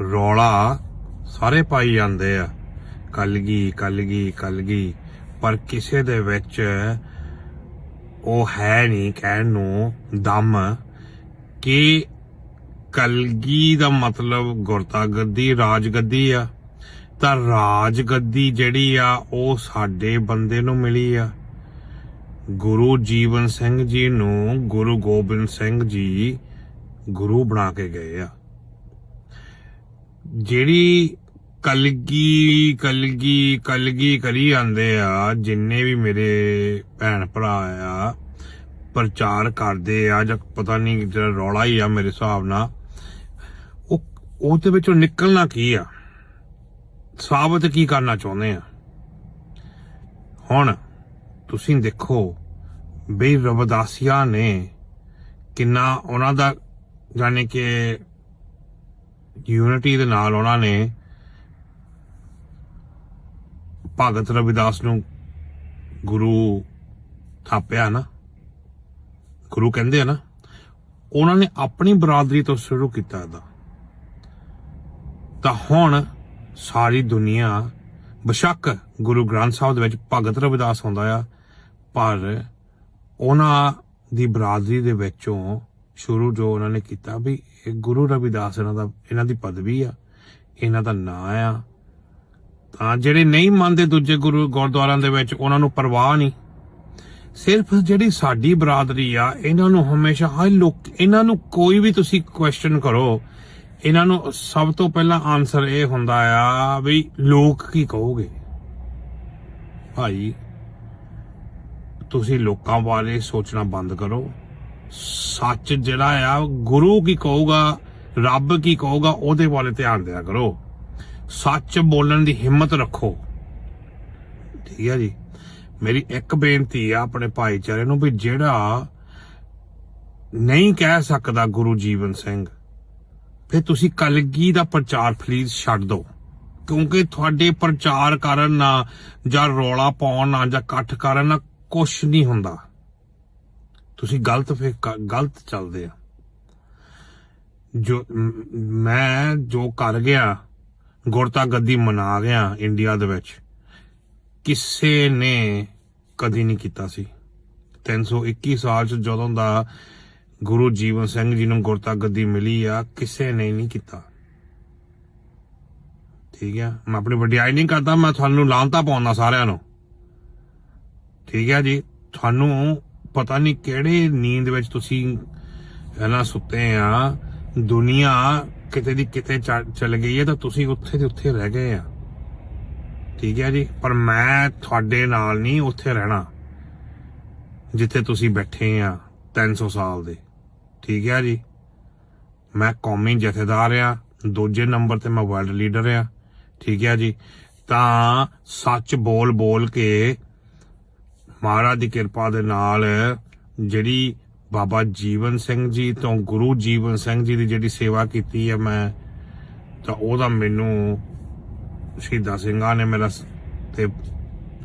ਰੌਲਾ ਸਾਰੇ ਪਾਈ ਜਾਂਦੇ ਆ। ਕਲਗੀ ਕਲਗੀ ਕਲਗੀ ਪਰ ਕਿਸੇ ਦੇ ਵਿੱਚ ਉਹ ਹੈ ਨਹੀਂ ਕਹਿਣ ਨੂੰ ਦਮ ਕਿ ਕਲਗੀ ਦਾ ਮਤਲਬ ਗੁਰਤਾ ਗੱਦੀ ਰਾਜ ਗੱਦੀ ਆ। ਤਾਂ ਰਾਜ ਗੱਦੀ ਜਿਹੜੀ ਆ, ਉਹ ਸਾਡੇ ਬੰਦੇ ਨੂੰ ਮਿਲੀ ਆ। ਗੁਰੂ ਜੀਵਨ ਸਿੰਘ ਜੀ ਨੂੰ ਗੁਰੂ ਗੋਬਿੰਦ ਸਿੰਘ ਜੀ ਗੁਰੂ ਬਣਾ ਕੇ ਗਏ ਆ। ਜਿਹੜੀ ਕਲਗੀ ਕਲਗੀ ਕਲਗੀ ਕਰੀ ਜਾਂਦੇ ਆ, ਜਿੰਨੇ ਵੀ ਮੇਰੇ ਭੈਣ ਭਰਾ ਆ, ਪ੍ਰਚਾਰ ਕਰਦੇ ਆ, ਜਾਂ ਪਤਾ ਨਹੀਂ ਜਿਹੜਾ ਰੌਲਾ ਹੀ ਆ ਮੇਰੇ ਹਿਸਾਬ ਨਾਲ, ਉਹ, ਉਹਦੇ ਵਿੱਚੋਂ ਨਿਕਲਣਾ ਕੀ ਆ? ਸਾਬਤ ਕੀ ਕਰਨਾ ਚਾਹੁੰਦੇ ਆ? ਹੁਣ ਤੁਸੀਂ ਦੇਖੋ ਬਈ ਰਵਦਾਸੀਆ ਨੇ ਕਿੰਨਾ ਉਹਨਾਂ ਦਾ ਜਾਨੀ ਕਿ ਯੂਨਿਟੀ ਦੇ ਨਾਲ ਉਹਨਾਂ ਨੇ ਭਗਤ ਰਵਿਦਾਸ ਨੂੰ ਗੁਰੂ ਥਾਪਿਆ ਨਾ, ਗੁਰੂ ਕਹਿੰਦੇ ਆ ਨਾ, ਉਹਨਾਂ ਨੇ ਆਪਣੀ ਬਰਾਦਰੀ ਤੋਂ ਸ਼ੁਰੂ ਕੀਤਾ ਇਹਦਾ। ਤਾਂ ਹੁਣ ਸਾਰੀ ਦੁਨੀਆ ਬਸ਼ੱਕ ਗੁਰੂ ਗ੍ਰੰਥ ਸਾਹਿਬ ਦੇ ਵਿੱਚ ਭਗਤ ਰਵਿਦਾਸ ਹੁੰਦਾ ਆ, ਪਰ ਉਹਨਾਂ ਦੀ ਬਰਾਦਰੀ ਦੇ ਵਿੱਚੋਂ ਸ਼ੁਰੂ ਜੋ ਉਹਨਾਂ ਨੇ ਕੀਤਾ ਵੀ ਇਹ ਗੁਰੂ ਰਵਿਦਾਸ ਇਹਨਾਂ ਦਾ, ਇਹਨਾਂ ਦੀ ਪਦਵੀ ਆ, ਇਹਨਾਂ ਦਾ ਨਾਂ ਆ। ਤਾਂ ਜਿਹੜੇ ਨਹੀਂ ਮੰਨਦੇ ਦੂਜੇ ਗੁਰੂ ਗੁਰਦੁਆਰਿਆਂ ਦੇ ਵਿੱਚ, ਉਹਨਾਂ ਨੂੰ ਪਰਵਾਹ ਨਹੀਂ। ਸਿਰਫ ਜਿਹੜੀ ਸਾਡੀ ਬਰਾਦਰੀ ਆ, ਇਹਨਾਂ ਨੂੰ ਹਮੇਸ਼ਾ ਹਾਏ ਲੋਕ, ਇਹਨਾਂ ਨੂੰ ਕੋਈ ਵੀ ਤੁਸੀਂ ਕੁਐਸਚਨ ਕਰੋ, ਇਹਨਾਂ ਨੂੰ ਸਭ ਤੋਂ ਪਹਿਲਾਂ ਆਨਸਰ ਇਹ ਹੁੰਦਾ ਆ ਵੀ ਲੋਕ ਕੀ ਕਹੋਗੇ? ਭਾਈ, ਤੁਸੀਂ ਲੋਕਾਂ ਬਾਰੇ ਸੋਚਣਾ ਬੰਦ ਕਰੋ। ਸੱਚ ਜਿਹੜਾ ਆ ਗੁਰੂ ਕੀ ਕਹੂਗਾ, ਰੱਬ ਕੀ ਕਹੂਗਾ, ਉਹਦੇ ਬਾਰੇ ਧਿਆਨ ਦਿਆ ਕਰੋ। ਸੱਚ ਬੋਲਣ ਦੀ ਹਿੰਮਤ ਰੱਖੋ। ਠੀਕ ਹੈ ਜੀ। ਮੇਰੀ ਇੱਕ ਬੇਨਤੀ ਆ ਆਪਣੇ ਭਾਈਚਾਰੇ ਨੂੰ ਵੀ ਜਿਹੜਾ ਨਹੀਂ ਕਹਿ ਸਕਦਾ ਗੁਰੂ ਜੀਵਨ ਸਿੰਘ, ਫਿਰ ਤੁਸੀਂ ਕਲਗੀ ਦਾ ਪ੍ਰਚਾਰ ਪਲੀਜ਼ ਛੱਡ ਦਿਓ। ਕਿਉਂਕਿ ਤੁਹਾਡੇ ਪ੍ਰਚਾਰ ਕਰਨ ਨਾਲ ਜਾਂ ਰੌਲਾ ਪਾਉਣ ਨਾਲ ਜਾਂ ਇਕੱਠ ਕਰਨ ਨਾਲ ਕੁਝ ਨਹੀਂ ਹੁੰਦਾ। ਤੁਸੀਂ ਗਲਤ ਫਿਰ ਗਲਤ ਚੱਲਦੇ ਆ। ਜੋ, ਮੈਂ ਜੋ ਕਰ ਗਿਆ ਗੁਰਤਾ ਗੱਦੀ ਮਨਾ ਗਿਆ ਇੰਡੀਆ ਦੇ ਵਿੱਚ, ਕਿਸੇ ਨੇ ਕਦੀ ਨਹੀਂ ਕੀਤਾ ਸੀ। 321 ਸਾਲ ਚ ਜਦੋਂ ਦਾ ਗੁਰੂ ਜੀਵਨ ਸਿੰਘ ਜੀ ਨੂੰ ਗੁਰਤਾ ਗੱਦੀ ਮਿਲੀ ਆ, ਕਿਸੇ ਨੇ ਨਹੀਂ ਕੀਤਾ। ਠੀਕ ਹੈ ਮੈਂ ਆਪਣੀ ਵਡਿਆਈ ਨਹੀਂ ਕਰਦਾ, ਮੈਂ ਤੁਹਾਨੂੰ ਲਾਂਤਾ ਪਾਉਣਾ ਸਾਰਿਆਂ ਨੂੰ। ਠੀਕ ਹੈ ਜੀ? ਤੁਹਾਨੂੰ ਪਤਾ ਨਹੀਂ ਕਿਹੜੇ ਨੀਂਦ ਵਿੱਚ ਤੁਸੀਂ ਹਨਾ ਸੁੱਤੇ ਆ। ਦੁਨੀਆ ਕਿਤੇ ਦੀ ਕਿਤੇ ਚਲ ਗਈ ਹੈ ਤਾਂ ਤੁਸੀਂ ਉੱਥੇ ਦੇ ਉੱਥੇ ਰਹਿ ਗਏ ਆ। ਠੀਕ ਹੈ ਜੀ? ਪਰ ਮੈਂ ਤੁਹਾਡੇ ਨਾਲ ਨਹੀਂ ਉੱਥੇ ਰਹਿਣਾ, ਜਿੱਥੇ ਤੁਸੀਂ ਬੈਠੇ ਆ 300 ਸਾਲ ਦੇ। ਠੀਕ ਹੈ ਜੀ? ਮੈਂ ਕੌਮੀ ਜਥੇਦਾਰ ਆ, ਦੂਜੇ ਨੰਬਰ ਤੇ ਮੈਂ ਵਰਲਡ ਲੀਡਰ ਆ। ਠੀਕ ਹੈ ਜੀ? ਤਾਂ ਸੱਚ ਬੋਲ ਬੋਲ ਕੇ ਮਹਾਰਾਜ ਦੀ ਕਿਰਪਾ ਦੇ ਨਾਲ ਜਿਹੜੀ ਬਾਬਾ ਜੀਵਨ ਸਿੰਘ ਜੀ ਤੋਂ ਗੁਰੂ ਜੀਵਨ ਸਿੰਘ ਜੀ ਦੀ ਜਿਹੜੀ ਸੇਵਾ ਕੀਤੀ ਹੈ ਮੈਂ, ਤਾਂ ਉਹਦਾ ਮੈਨੂੰ ਸ਼ਹੀਦਾਂ ਸਿੰਘਾਂ ਨੇ ਮੇਰਾ ਸ- ਤੇ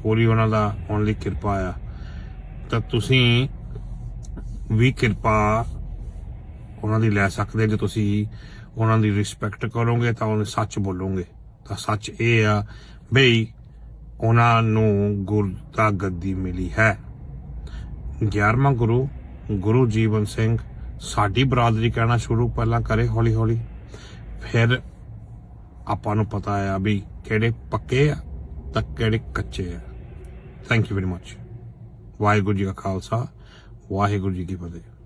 ਪੂਰੀ ਉਹਨਾਂ ਦਾ ਉਹਨਾਂ ਲਈ ਕਿਰਪਾ ਆ। ਤਾਂ ਤੁਸੀਂ ਵੀ ਕਿਰਪਾ ਉਹਨਾਂ ਦੀ ਲੈ ਸਕਦੇ ਜੇ ਤੁਸੀਂ ਉਹਨਾਂ ਦੀ ਰਿਸਪੈਕਟ ਕਰੋਗੇ ਤਾਂ ਉਹਨੇ ਸੱਚ ਬੋਲੋਗੇ। ਤਾਂ ਸੱਚ ਇਹ ਆ ਬਈ ਉਹਨਾਂ ਨੂੰ ਗੁਰਤਾ ਗੱਦੀ ਮਿਲੀ ਹੈ। 11ਵਾਂ ਗੁਰੂ ਗੁਰੂ ਜੀਵਨ ਸਿੰਘ, ਸਾਡੀ ਬਰਾਦਰੀ ਕਹਿਣਾ ਸ਼ੁਰੂ ਪਹਿਲਾਂ ਕਰੇ ਹੌਲੀ ਹੌਲੀ ਫਿਰ ਆਪਾਂ ਨੂੰ ਪਤਾ ਆ ਵੀ ਕਿਹੜੇ ਪੱਕੇ ਆ ਤਾਂ ਕਿਹੜੇ ਕੱਚੇ ਆ। Thank you very much Waheguru ji ਕਾ ਖਾਲਸਾ, ਵਾਹਿਗੁਰੂ ਜੀ ਕੀ ਫਤਿਹ।